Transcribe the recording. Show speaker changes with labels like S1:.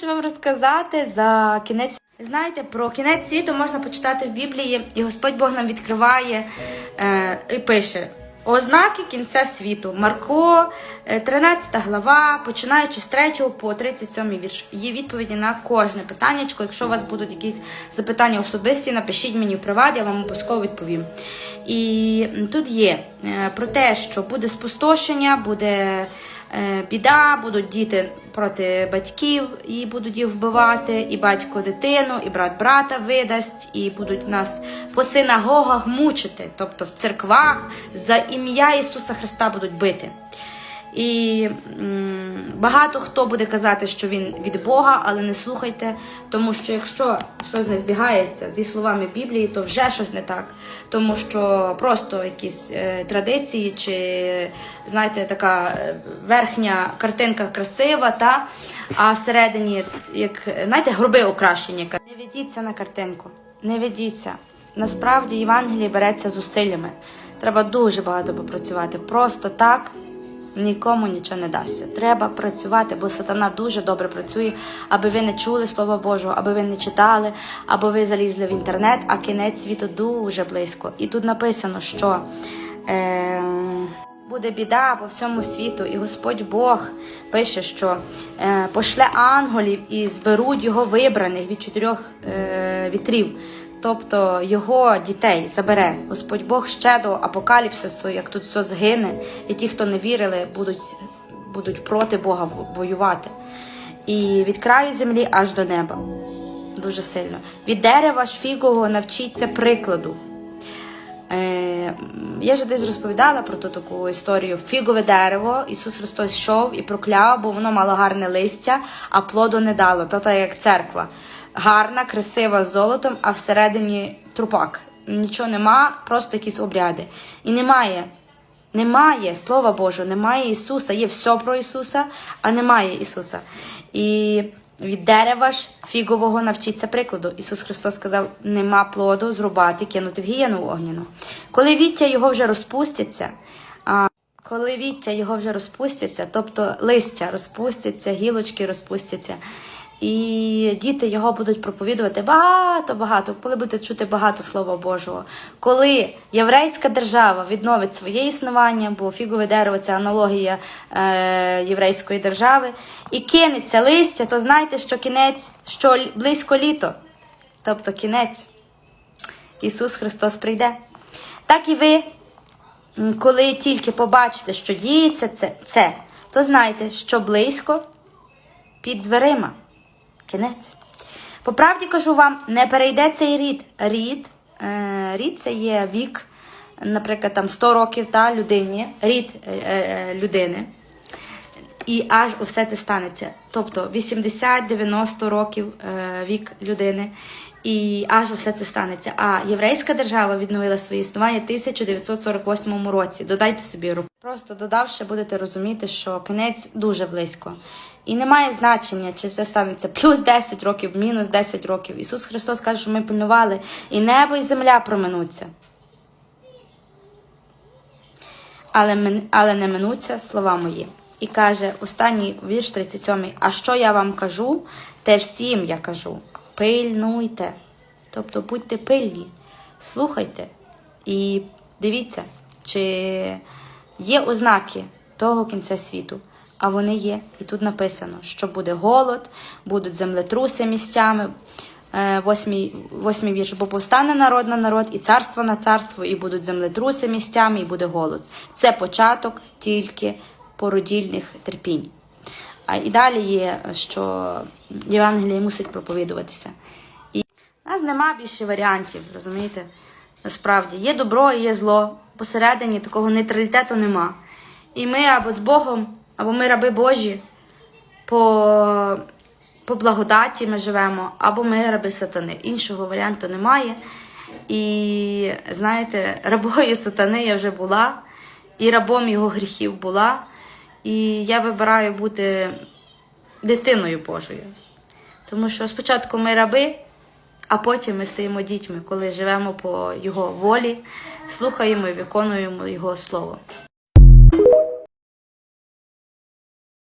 S1: хочу вам розказати за кінець. Знаєте, про кінець світу можна почитати в Біблії, і Господь Бог нам відкриває е, і пише. Ознаки кінця світу. Марко, е, 13 глава, починаючи з 3 по 37 вірш. Є відповіді на кожне питання. Якщо у вас будуть якісь запитання особисті, напишіть мені в приват, я вам обов'язково відповім. І тут є е, про те, що буде спустошення, буде е, біда, будуть діти проти батьків і будуть їх вбивати, і батько дитину, і брат брата видасть, і будуть нас по синагогах мучити, тобто в церквах за ім'я Ісуса Христа будуть бити. І багато хто буде казати, що він від Бога, але не слухайте, тому що якщо щось не збігається зі словами Біблії, то вже щось не так. Тому що просто якісь е, традиції, чи знаєте, така е, верхня картинка красива, та а всередині, як знаєте, гроби окрашені. Не ведіться на картинку, не ведіться. Насправді Євангеліє береться зусиллями. Треба дуже багато попрацювати. Просто так нікому нічого не дасться. Треба працювати, бо сатана дуже добре працює, аби ви не чули Слова Божого, аби ви не читали, аби ви залізли в інтернет, а кінець світу дуже близько. І тут написано, що. Е, Буде біда по всьому світу, і Господь Бог пише, що е, пошле ангелів і зберуть його вибраних від чотирьох е, вітрів, тобто його дітей забере. Господь Бог ще до апокаліпсису, як тут все згине, і ті, хто не вірили, будуть, будуть проти Бога воювати. І від краю землі аж до неба. Дуже сильно. Від дерева ж фігового навчіться прикладу. Е, я вже десь розповідала про ту таку історію. Фігове дерево, Ісус Христос йшов і прокляв, бо воно мало гарне листя, а плоду не дало. То так як церква. Гарна, красива з золотом, а всередині трупак. Нічого нема, просто якісь обряди. І немає. Немає Слова Божого, немає Ісуса. Є все про Ісуса, а немає Ісуса. І від дерева ж фігового навчиться прикладу. Ісус Христос сказав: нема плоду зрубати, кинути в гієну огняну. Коли віття його вже розпустяться, а коли віття його вже розпустяться, тобто листя розпустяться, гілочки розпустяться. І діти його будуть проповідувати багато-багато, коли будете чути багато Слова Божого. Коли єврейська держава відновить своє існування, бо фігове дерево це аналогія е, єврейської держави, і кинеться листя, то знайте, що кінець, що близько літо, тобто кінець. Ісус Христос прийде. Так і ви, коли тільки побачите, що діється це, це то знайте, що близько під дверима. Кінець. По правді кажу вам, не перейде цей рід. Рід, е, рід це є вік, наприклад, там 100 років та людині, рід е, е, людини. І аж усе це станеться. Тобто 80-90 років е, вік людини, і аж усе це станеться. А єврейська держава відновила своє існування в 1948 році. Додайте собі руку. Просто додавши, будете розуміти, що кінець дуже близько. І немає значення, чи це станеться плюс 10 років, мінус 10 років. Ісус Христос каже, що ми пильнували, і небо, і земля проминуться. але, але не минуться слова мої. І каже останній вірш 37. А що я вам кажу, те всім я кажу. Пильнуйте. Тобто будьте пильні, слухайте і дивіться, чи є ознаки того кінця світу. А вони є. І тут написано, що буде голод, будуть землетруси місцями. Е, Восьмий, восьмий вірш, бо повстане народ на народ, і царство на царство, і будуть землетруси місцями, і буде голос. Це початок тільки породільних терпінь. А і далі є, що Євангеліє мусить проповідуватися. І в нас нема більше варіантів, розумієте? Насправді є добро і є зло. Посередині такого нейтралітету нема. І ми або з Богом, або ми раби Божі по, по благодаті ми живемо, або ми раби сатани. Іншого варіанту немає. І знаєте, рабою сатани я вже була, і рабом його гріхів була. І я вибираю бути дитиною Божою. Тому що спочатку ми раби, а потім ми стаємо дітьми, коли живемо по його волі, слухаємо і виконуємо його слово.